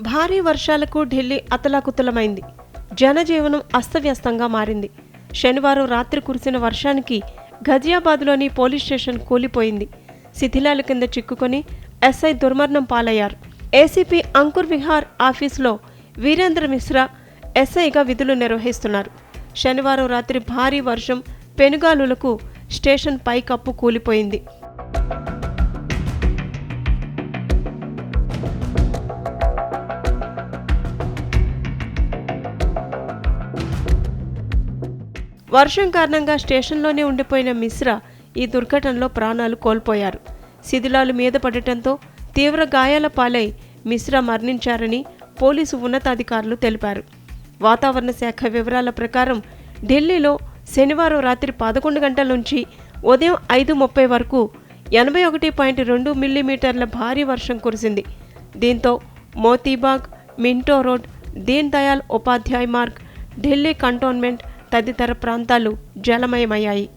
భారీ వర్షాలకు ఢిల్లీ అతలాకుతలమైంది. జనజీవనం అస్తవ్యస్తంగా మారింది. శనివారం రాత్రి కురిసిన వర్షానికి ఘజియాబాద్లోని పోలీస్ స్టేషన్ కూలిపోయింది. శిథిలాల కింద చిక్కుకొని ఎస్ఐ దుర్మరణం పాలయ్యారు. ఏసీపీ అంకుర్ విహార్ ఆఫీసులో వీరేంద్ర మిశ్రా ఎస్ఐగా విధులు నిర్వహిస్తున్నారు. శనివారం రాత్రి భారీ వర్షం పెనుగాలులకు స్టేషన్ పైకప్పు కూలిపోయింది. వర్షం కారణంగా స్టేషన్లోనే ఉండిపోయిన మిశ్రా ఈ దుర్ఘటనలో ప్రాణాలు కోల్పోయారు. శిథిలాలు మీద పడటంతో తీవ్ర గాయాల పాలై మిశ్రా మరణించారని పోలీసు ఉన్నతాధికారులు తెలిపారు. వాతావరణ శాఖ వివరాల ప్రకారం ఢిల్లీలో శనివారం రాత్రి పదకొండు గంటల నుంచి ఉదయం ఐదు ముప్పై వరకు ఎనభై ఒకటి పాయింట్ రెండు మిల్లీమీటర్ల భారీ వర్షం కురిసింది. దీంతో Motibagh Minto road Deen Dayal Upadhyay Marg Delhi cantonment తదితర ప్రాంతాలు జలమయమయ్యాయి.